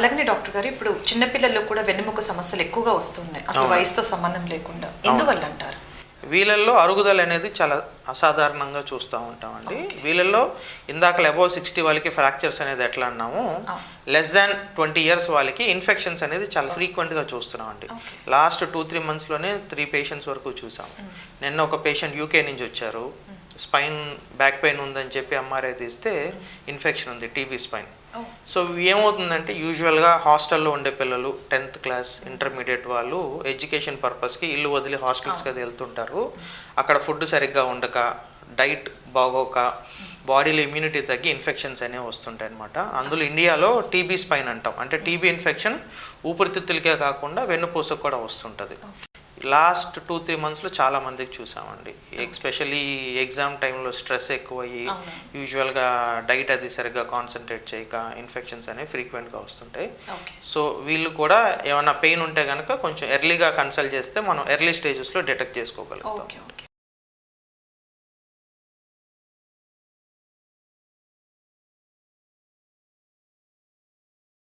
అలాగనే డాక్టర్ గారు ఇప్పుడు చిన్నపిల్లల్లో కూడా వెన్నెముక సమస్యలు ఎక్కువగా వస్తున్నాయి. అసలు. వయసుతో సంబంధం లేకుండా. ఎందువల్ల అంటారు? వీళ్ళల్లో అరుగుదల అనేది చాలా అసాధారణంగా చూస్తూ ఉంటామండి. వీళ్ళల్లో ఇందాక అబౌవ్ సిక్స్టీ వాళ్ళకి ఫ్రాక్చర్స్ అనేది ఎట్లా అన్నాము. లెస్ దాన్ ట్వంటీ ఇయర్స్ వాళ్ళకి ఇన్ఫెక్షన్స్ అనేది చాలా ఫ్రీక్వెంట్గా చూస్తున్నామండి. లాస్ట్ టూ త్రీ మంత్స్లోనే త్రీ పేషెంట్స్ వరకు చూసాం నిన్న ఒక పేషెంట్ యూకే నుంచి వచ్చారు. స్పైన్ బ్యాక్ పెయిన్ ఉందని చెప్పి ఎంఆర్ఐ తీస్తే ఇన్ఫెక్షన్ ఉంది టీబీ స్పైన్. సో ఏమవుతుందంటే యూజువల్గా హాస్టల్లో ఉండే పిల్లలు టెన్త్ క్లాస్ ఇంటర్మీడియట్ వాళ్ళు ఎడ్యుకేషన్ పర్పస్కి ఇల్లు వదిలి హాస్టల్స్కి అది వెళ్తుంటారు. అక్కడ ఫుడ్ సరిగ్గా ఉండక డైట్ బాగోక బాడీలో ఇమ్యూనిటీ తగ్గి ఇన్ఫెక్షన్స్ అనేవి వస్తుంటాయి అనమాట అందులో ఇండియాలో టీబీ స్పైన్ అంటాం. అంటే టీబీ ఇన్ఫెక్షన్ ఊపిరితిత్తులకే కాకుండా వెన్నుపూసకు కూడా వస్తుంటుంది. లాస్ట్ టూ త్రీ మంత్స్లో చాలా మందికి చూసామండి. ఎస్పెషల్లీ ఎగ్జామ్ టైంలో స్ట్రెస్ ఎక్కువయ్యి. యూజువల్గా డైట్ అది సరిగ్గా కాన్సన్ట్రేట్ చేయక ఇన్ఫెక్షన్స్ అనేవి ఫ్రీక్వెంట్గా వస్తుంటాయి. సో వీళ్ళు కూడా ఏమైనా పెయిన్ ఉంటే కనుక కొంచెం ఎర్లీగా కన్సల్ట్ చేస్తే మనం ఎర్లీ స్టేజెస్లో డిటెక్ట్ చేసుకోగలుగుతాం.